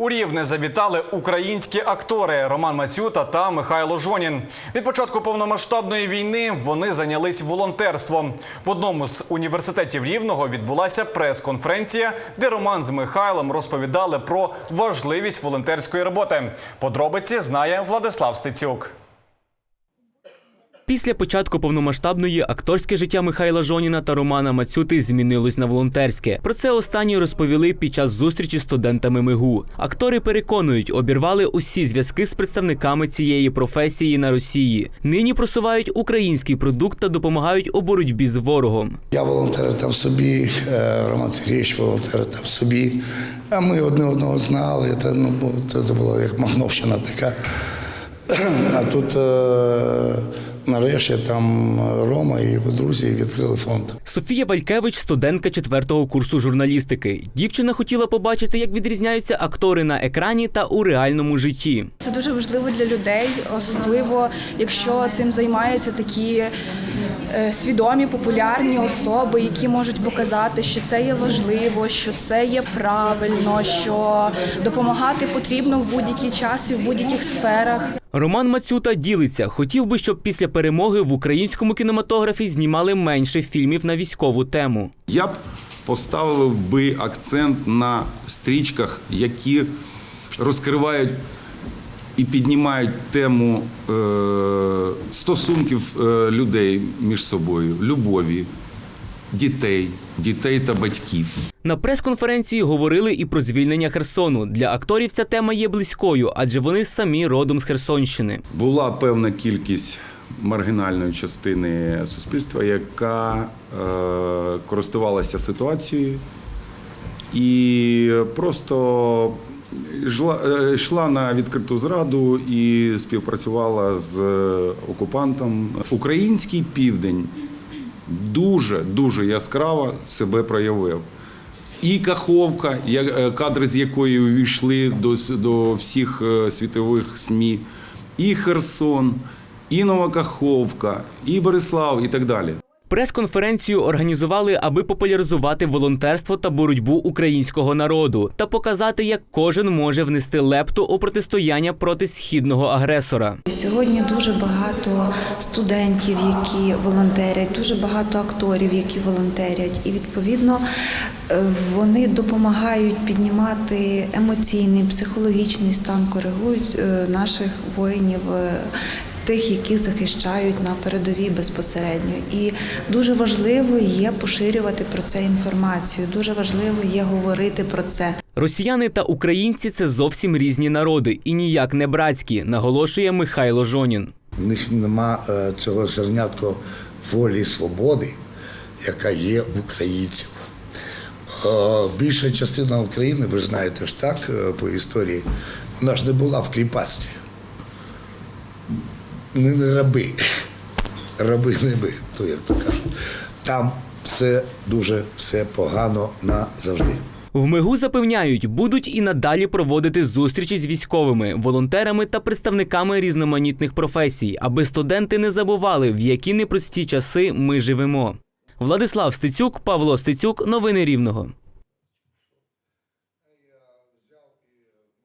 У Рівне завітали українські актори Роман Мацюта та Михайло Жонін. Від початку повномасштабної війни вони зайнялись волонтерством. В одному з університетів Рівного відбулася прес-конференція, де Роман з Михайлом розповідали про важливість волонтерської роботи. Подробиці знає Владислав Стецюк. Після початку повномасштабної акторське життя Михайла Жоніна та Романа Мацюти змінилось на волонтерське. Про це останні розповіли під час зустрічі з студентами МИГУ. Актори переконують, обірвали усі зв'язки з представниками цієї професії на Росії. Нині просувають український продукт та допомагають у боротьбі з ворогом. Я волонтер там собі, е, Роман Сергійович волонтер там собі. А ми одне одного знали. Це, ну, це була як Махновщина така. А тут е, нарешті там Рома і його друзі відкрили фонд. Софія Валькевич, студентка четвертого курсу журналістики. Дівчина хотіла побачити, як відрізняються актори на екрані та у реальному житті. Це дуже важливо для людей, особливо якщо цим займаються такі е, свідомі, популярні особи, які можуть показати, що це є важливо, що це є правильно, що допомагати потрібно в будь-який час і в будь-яких сферах. Роман Мацюта ділиться. Хотів би, щоб після перемоги в українському кінематографі знімали менше фільмів на військову тему. Я б поставив би акцент на стрічках, які розкривають і піднімають тему е, стосунків е, людей між собою, любові, дітей, дітей та батьків. На прес-конференції говорили і про звільнення Херсону. Для акторів ця тема є близькою, адже вони самі родом з Херсонщини. Була певна кількість маргінальної частини суспільства, яка е, користувалася ситуацією і просто йшла, е, на відкриту зраду і співпрацювала з окупантом. Український південь дуже дуже яскраво себе проявив. І Каховка, е, кадри з якої увійшли до, до всіх е, світових СМІ, і Херсон, і Нова Каховка, і Борислав, і так далі. Прес-конференцію організували, аби популяризувати волонтерство та боротьбу українського народу та показати, як кожен може внести лепту у протистояння проти східного агресора. Сьогодні дуже багато студентів, які волонтерять, дуже багато акторів, які волонтерять, і відповідно е, вони допомагають піднімати емоційний, психологічний стан, коригують е, наших воїнів. Тих, які захищають на передовій безпосередньо, і дуже важливо є поширювати про це інформацію. Дуже важливо є говорити про це. Росіяни та українці це зовсім різні народи і ніяк не братські, наголошує Михайло Жонін. В них нема е, цього зернятко волі і свободи, яка є в українців. Е, Більша частина України, ви ж знаєте ж так, е, по історії, вона ж не була в кріпацтві. Не раби. Раби не ми, ну як то кажуть. Там все дуже все погано назавжди. В МИГУ запевняють, будуть і надалі проводити зустрічі з військовими, волонтерами та представниками різноманітних професій, аби студенти не забували, в які непрості часи ми живемо. Владислав Стецюк, Павло Стецюк, новини Рівного.